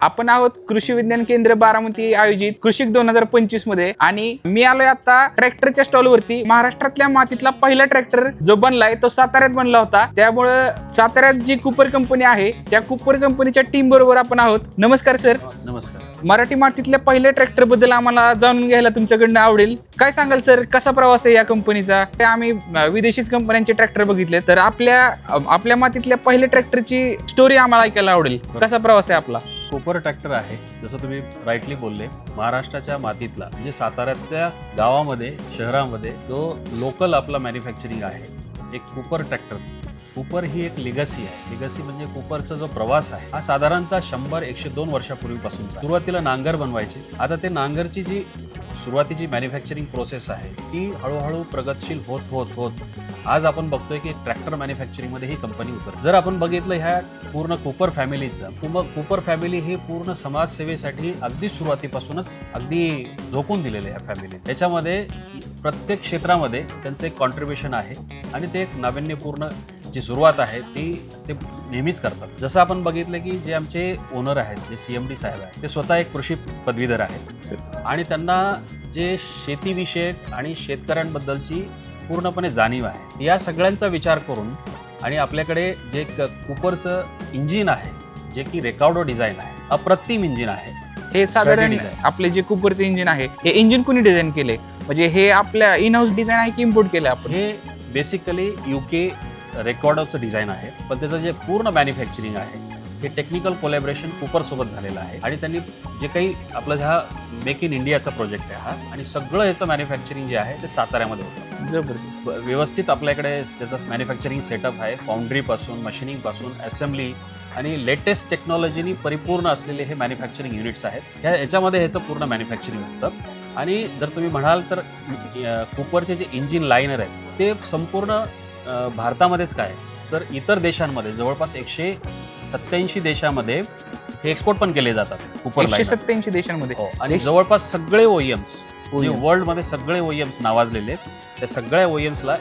आपण आहोत कृषी विज्ञान केंद्र बारामती आयोजित कृषिक दोन हजार पंचवीसमध्ये. आणि मी आलोय आता ट्रॅक्टरच्या स्टॉल वरती. महाराष्ट्रातल्या मातीतला पहिला ट्रॅक्टर जो बनलाय तो साताऱ्यात बनला होता. त्यामुळं साताऱ्यात जी कुपर कंपनी आहे त्या कुपर कंपनीच्या टीम बरोबर आपण आहोत. नमस्कार सर नमस्कार. मराठी मातीतल्या पहिल्या ट्रॅक्टरबद्दल आम्हाला जाणून घ्यायला तुमच्याकडनं आवडेल. काय सांगाल सर कसा प्रवास आहे या कंपनीचा आम्ही विदेशीच कंपन्यांचे ट्रॅक्टर बघितले. तर आपल्या आपल्या मातीतल्या पहिल्या ट्रॅक्टरची स्टोरी आम्हाला ऐकायला आवडेल. कसा प्रवास आहे आपला? सुपर ट्रॅक्टर आहे जसं तुम्ही राईटली बोलले महाराष्ट्राच्या मातीतला म्हणजे साताऱ्यातल्या गावामध्ये शहरामध्ये जो लोकल आपला मॅन्युफॅक्चरिंग आहे एक कुपर ट्रॅक्टर. कुपर ही एक लिगसी आहे. लिगसी म्हणजे कुपरचा जो प्रवास आहे हा साधारणतः शंभर एकशे दोन वर्षापूर्वीपासून सुरुवातीला नांगर बनवायचे. आता ते नांगरची जी सुरुवातीची मॅन्युफॅक्चरिंग प्रोसेस आहे ती हळूहळू प्रगतशील होत होत होत आज आपण बघतोय की ट्रॅक्टर मॅन्युफॅक्चरिंगमध्ये ही कंपनी उतर जर आपण बघितलं ह्या पूर्ण कुपर फॅमिलीचं कुपर फॅमिली ही पूर्ण समाजसेवेसाठी अगदी सुरुवातीपासूनच अगदी झोकून दिलेले ह्या फॅमिली त्याच्यामध्ये प्रत्येक क्षेत्रामध्ये त्यांचं एक कॉन्ट्रीब्युशन आहे आणि ते एक नाविन्यपूर्ण जी सुरुवात आहे ती ते नेहमीच करतात. जसं आपण बघितलं की जे आमचे ओनर आहेत जे सी एम डी साहेब आहेत ते स्वतः एक कृषी पदवीधर आहेत. आणि त्यांना जे शेतीविषयक आणि शेतकऱ्यांबद्दलची पूर्णपणे जाणीव आहे. या सगळ्यांचा विचार करून आणि आपल्याकडे जे क- कुपरचं इंजिन आहे जे की रेकॉर्डो डिझाईन आहे अप्रतिम इंजिन आहे हे साधारण design. आपले जे कुपरचे इंजिन आहे हे इंजिन कुणी डिझाईन केले? म्हणजे हे आपल्या इन हाऊस डिझाईन आहे की इम्पोर्ट केलं आपण? हे बेसिकली युके रेकॉर्डोचं डिझाईन आहे पण त्याचं जे पूर्ण मॅन्युफॅक्चरिंग आहे हे टेक्निकल कोलॅबरेशन कुपर सोबत झालेलं आहे. आणि त्यांनी जे काही आपलं हा मेक इन इंडियाचा प्रोजेक्ट आहे हा आणि सगळं याचं मॅन्युफॅक्चरिंग जे आहे ते साताऱ्यामध्ये होतं. जबरदस्त. व्यवस्थित आपल्याकडे त्याचं मॅन्युफॅक्चरिंग सेटअप आहे फाउंड्रीपासून मशिनिंगपासून असेंब्ली आणि लेटेस्ट टेक्नॉलॉजीनी परिपूर्ण असलेले हे मॅन्युफॅक्चरिंग युनिट्स आहेत. ह्या याच्यामध्ये ह्याचं पूर्ण मॅन्युफॅक्चरिंग होतं. आणि जर तुम्ही म्हणाल तर कुपरचे जे इंजिन लायनर आहेत ते संपूर्ण भारतामध्येच काय तर इतर देशांमध्ये जवळपास एकशे सत्याऐंशी देशामध्ये हे एक्सपोर्ट पण केले जातात एकशे सत्याऐंशी देशांमध्ये. हो आणि जवळपास सगळे ओईएम्स जे OEM. वर्ल्डमध्ये सगळे ओईएम्स नावाजलेले आहेत, त्या सगळ्या ओईएम्सला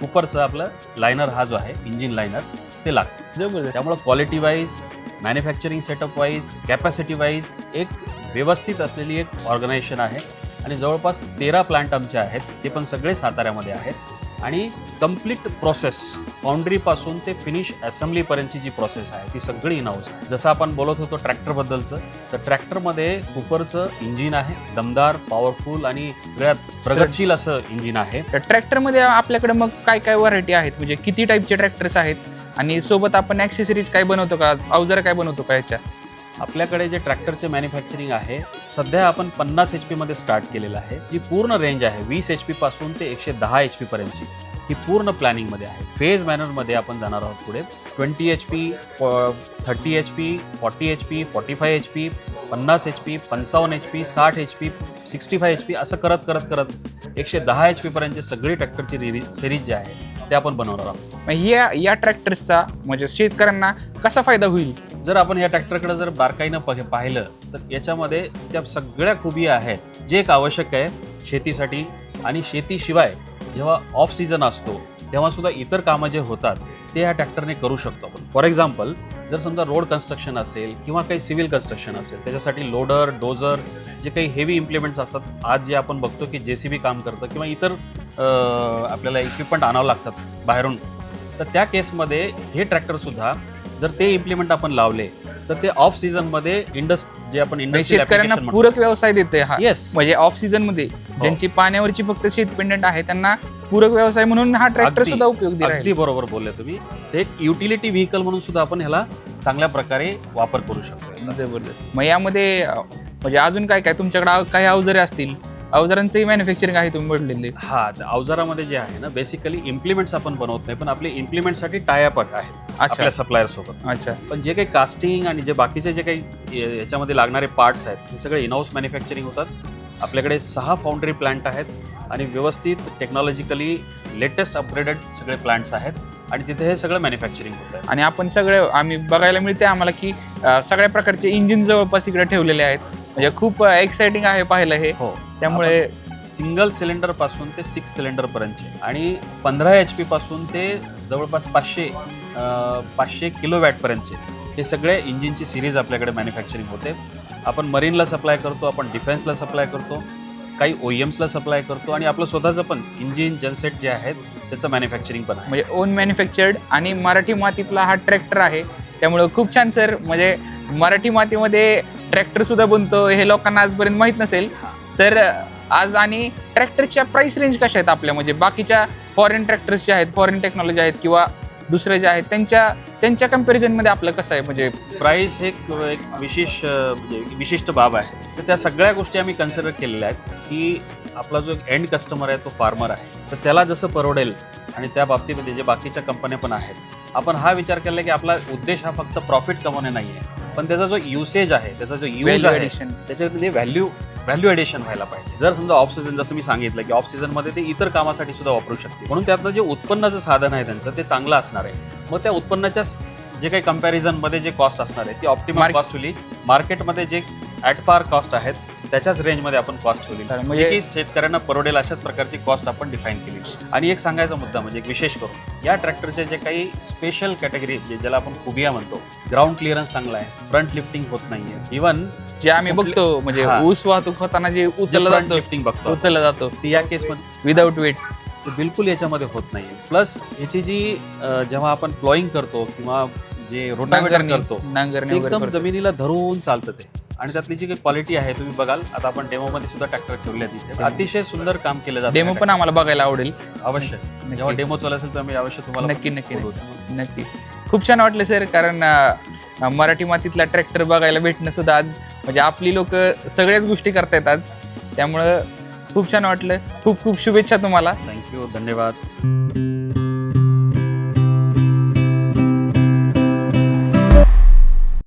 कुपरचं आपलं लायनर हा जो आहे इंजिन लायनर ते लागतं. जबरदस्त. त्यामुळं quality wise manufacturing setup wise capacity wise एक व्यवस्थित असलेली एक ऑर्गनायझेशन आहे. आणि जवळपास तेरा प्लांट आमचे आहेत ते पण सगळे साताऱ्यामध्ये आहेत. आणि कंप्लीट प्रोसेस फाउंड्रीपासून ते फिनिश असेंब्लीपर्यंतची जी प्रोसेस आहे ती सगळी इन हाऊस आहे. जसं आपण बोलत होतो ट्रॅक्टरबद्दलचं तर ट्रॅक्टरमध्ये कुपरचं इंजिन आहे दमदार पॉवरफुल आणि सगळ्यात प्रगतशील असं इंजिन आहे. तर ट्रॅक्टरमध्ये आपल्याकडे मग काय काय व्हरायटी आहेत? म्हणजे किती टाईपचे ट्रॅक्टर्स आहेत? आणि सोबत आपण ऍक्सेसरीज काय बनवतो का? अवजार काय बनवतो का याच्या आपल्याकडे जे ट्रॅक्टरचे मॅन्युफॅक्चरिंग आहे सध्या आपण पन्नास एच पीमध्ये स्टार्ट केलेलं आहे जी पूर्ण रेंज आहे वीस एच पासून ते एकशे दहा एच पर्यंतची ही पूर्ण प्लॅनिंगमध्ये आहे. फेज मॅनरमध्ये आपण जाणार आहोत पुढे. Twenty H P thirty H P forty H P forty five H P पन्नास एच पी पंचावन्न एच पी साठ H P sixty five H P असं करत करत करत एकशे दहा एच पर्यंतचे सगळी ट्रॅक्टरची रिरी सिरीज जे आहे ते आपण बनवणार आहोत. मग या या ट्रॅक्टर्सचा म्हणजे शेतकऱ्यांना कसा फायदा होईल? जर आपण या ट्रॅक्टरकडे जर बारकाईनं पह पाहिलं तर याच्यामध्ये त्या सगळ्या खुबी आहेत जे एक आवश्यक आहे शेतीसाठी. आणि शेतीशिवाय जेव्हा ऑफ सीझन असतो तेव्हा सुद्धा इतर कामं जे होतात ते ह्या ट्रॅक्टरने करू शकतो आपण. फॉर एक्झाम्पल जर समजा रोड कन्स्ट्रक्शन असेल किंवा काही सिव्हिल कन्स्ट्रक्शन असेल त्याच्यासाठी लोडर डोजर जे काही हेवी इम्प्लिमेंट्स असतात आज जे आपण बघतो की जे सी बी काम करतं किंवा इतर आपल्याला इक्विपमेंट आणावं लागतात बाहेरून तर त्या केसमध्ये हे ट्रॅक्टरसुद्धा जर ते इम्प्लिमेंट आपण लावले तर ते ऑफ सीझनमध्ये इंडस्ट जे आपण म्हणजे इंडस्ट्रियल शेतकऱ्यांना पूरक व्यवसाय देते हा. येस म्हणजे ऑफ सीझनमध्ये ज्यांची पाण्यावरची फक्त शेत पेंडंट आहे त्यांना पूरक व्यवसाय म्हणून हा ट्रॅक्टर सुद्धा उपयोगी अगदी बरोबर बोलले तुम्ही. एक युटिलिटी व्हेकल म्हणून सुद्धा आपण ह्याला चांगल्या प्रकारे वापर करू शकतो. जबरदस्त. मग यामध्ये म्हणजे अजून काय काय? तुमच्याकडे काही अवजारे असतील? अवजारांचंही मॅन्युफॅक्चरिंग आहे तुम्ही बोललेले. हा तर अवजारामध्ये जे आहे ना बेसिकली इम्प्लिमेंट्स आपण बनवत नाही पण आपले इम्प्लिमेंटसाठी टायअप आहेत अच्छा. आपल्या सप्लायर सोबत. अच्छा. पण जे काही कास्टिंग आणि जे बाकीचे जे काही याच्यामध्ये लागणारे पार्ट्स आहेत हे सगळे इनहाऊस मॅन्युफॅक्चरिंग होतात. आपल्याकडे सहा फाउंड्री प्लांट आहेत आणि व्यवस्थित टेक्नॉलॉजिकली लेटेस्ट अपग्रेडेड सगळे प्लांट्स आहेत आणि तिथे हे सगळं मॅन्युफॅक्चरिंग होत. आहे आणि आपण सगळे आम्ही बघायला मिळते आम्हाला की सगळ्या प्रकारचे इंजिन जवळपास इकडे ठेवलेले आहेत. म्हणजे खूप एक्साइटिंग आहे पाहिलं हे. हो. त्यामुळे सिंगल सिलेंडरपासून ते सिक्स सिलेंडर पर्यंतचे. आणि पंधरा एच पी पासून ते जवळपास पाचशे पाचशे किलो वॅट पर्यंतचे. हे सगळे इंजिनची सिरीज आपल्याकडे मॅन्युफॅक्चरिंग होते. आपण मरीनला सप्लाय करतो आपण डिफेन्सला सप्लाय करतो काही ओ एम्सला सप्लाय करतो आणि आपलं स्वतःचं पण इंजिन जनसेट जे आहेत त्याचं मॅन्युफॅक्चरिंग पण आहे. म्हणजे ओन मॅन्युफॅक्चर्ड आणि मराठी मातीतला हा ट्रॅक्टर आहे. त्यामुळं खूप छान सर म्हणजे मराठी मातीमध्ये ट्रॅक्टर सुद्धा बनतो हे लोकांना आजपर्यंत माहीत नसेल. तर आज आणि ट्रॅक्टरच्या प्राइस रेंज कशा आहेत आपल्या? म्हणजे बाकीच्या फॉरेन ट्रॅक्टर्स जे आहेत फॉरेन टेक्नॉलॉजी आहेत किंवा दुसरे जे आहेत त्यांच्या त्यांच्या कम्पॅरिझनमध्ये आपलं कसं आहे? म्हणजे प्राईस हे एक एक विशेष म्हणजे एक विशिष्ट बाब आहे. तर त्या सगळ्या गोष्टी आम्ही कन्सिडर केलेल्या आहेत की आपला जो एंड कस्टमर आहे तो फार्मर आहे. तर त्याला जसं परवडेल आणि त्या बाबतीमध्ये जे बाकीच्या कंपन्या पण आहेत आपण हा विचार केला की आपला उद्देश हा फक्त प्रॉफिट कमवणे नाही आहे पण त्याचा जो युसेज आहे त्याचा जो यूज आहे त्याच्यामध्ये व्हॅल्यू व्हॅल्यू ॲडिशन व्हायला पाहिजे. जर समजा ऑफ सीझन जसं मी सांगितलं की ऑफ सीझनमध्ये ते इतर कामासाठी सुद्धा वापरू शकते. म्हणून त्यातलं जे उत्पन्नाचं साधन आहे त्यांचं ते चांगलं असणार आहे. मग त्या उत्पन्नाच्या स- जे काही कम्पॅरिझनमध्ये जे कॉस्ट असणार आहे ती ऑप्टिमल कॉस्ट ठेवली मार्केटमध्ये जे ॲट पार कॉस्ट आहेत त्याच्याच रेंजमध्ये आपण कॉस्ट ठेवली म्हणजे की शेतकऱ्यांना परवडेल अशाच प्रकारची कॉस्ट आपण डिफाईन केली आणि एक सांगायचा मुद्दा म्हणजे एक विशेष करून या ट्रॅक्टरचे जे काही स्पेशल कॅटेगरी ज्याला आपण खुबिया म्हणतो ग्राउंड क्लिअरन्स चांगला आहे फ्रंट लिफ्टिंग होत नाहीये. इव्हन जे आम्ही बघतो म्हणजे. ऊस वाहतूक होताना जे उचललं जातो लिफ्टिंग बघतो उचललं जातो. ती या केसमध्ये विदाऊट वेट बिलकुल याच्यामध्ये होत नाही प्लस याची जी जेव्हा आपण प्लॉईंग करतो किंवा जे रोटावेटर करतो नांगरणी एकदम. जमिनीला धरून चालतं ते. आणि त्यातली जी काही क्वालिटी आहे तुम्ही बघाल आता आपण डेमो मध्ये सुद्धा ट्रॅक्टर ठेवले अतिशय सुंदर काम केलं जातं डेमो पण आम्हाला बघायला आवडेल. अवश्य. जेव्हा डेमो चालू असेल तर आम्ही अवश्य तुम्हाला नक्की नक्की नक्की. खूप छान वाटलं सर कारण मराठी मातीतला ट्रॅक्टर बघायला भेटणं सुद्धा आज म्हणजे आपली लोक सगळ्याच गोष्टी करतायत आज. त्यामुळं खूप छान वाटलं. खूप खूप शुभेच्छा तुम्हाला. थँक्यू धन्यवाद.